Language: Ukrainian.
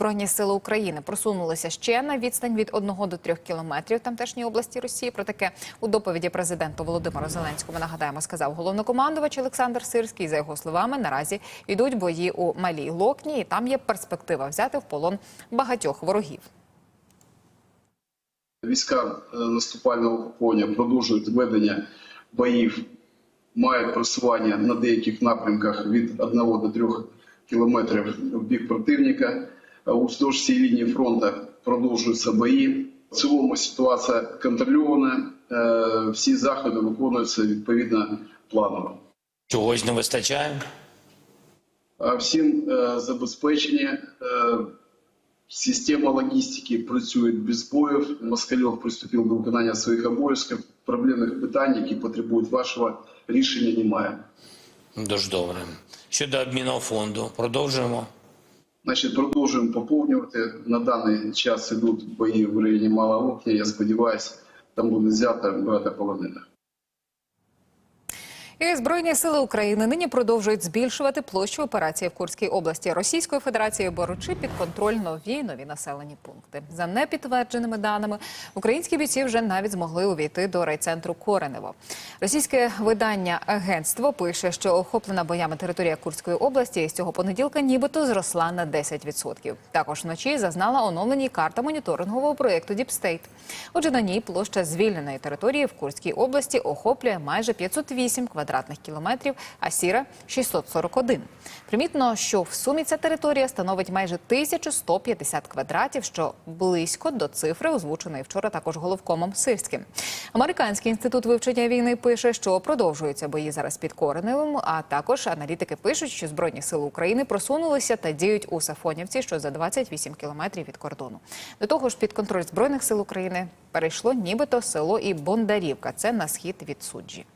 збройні сили України просунулися ще на відстань від 1 до 3 кілометрів тамтешньої області Росії. Про таке у доповіді президенту Володимиру Зеленському нагадаємо, сказав головнокомандувач Олександр Сирський. За його словами, наразі йдуть бої у малій Локні, і там є перспектива взяти в полон багатьох ворогів. Війська е, наступального угруповання продовжують ведення боїв, мають просування на деяких напрямках від 1 до 3 кілометрів в бік противника. Уздовж всієї лінії фронту продовжуються бої. В цілому ситуація контрольована. Е, Всі заходи виконуються відповідно планово. Чогось не вистачає. А Всім забезпечені. Е, Система логістики працює без боїв. Москальов приступив до виконання своїх обов'язків. Проблемних питань, які потребують вашого рішення, немає. Дуже добре. Щодо обмінного фонду, продовжуємо. Значить, продовжуємо поповнювати. На даний час ідуть бої в районі Мала Локня. Я сподіваюся, там буде взято багато полонених. І збройні сили України нині продовжують збільшувати площу операції в Курській області Російської Федерації, беручи під контроль нові й нові населені пункти. За непідтвердженими даними, українські бійці вже навіть змогли увійти до райцентру Коренево. Російське видання агентство пише, що охоплена боями територія Курської області з цього понеділка нібито зросла на 10%. Також вночі зазнала оновлені карта моніторингового проєкту Діпстейт. Отже, на ній площа звільненої території в Курській області охоплює майже 508 квадратних кілометрів, а сіра 641. Примітно, що в сумі ця територія становить майже 1150 квадратів, що близько до цифри, озвученої вчора також головкомом Сирським. Американський інститут вивчення війни пише, що продовжуються бої зараз під Кореневим, а також аналітики пишуть, що збройні сили України просунулися та діють у Сафонівці, що за 28 кілометрів від кордону. До того ж, під контроль збройних сил України перейшло нібито село і Бондарівка. Це на схід від суджі.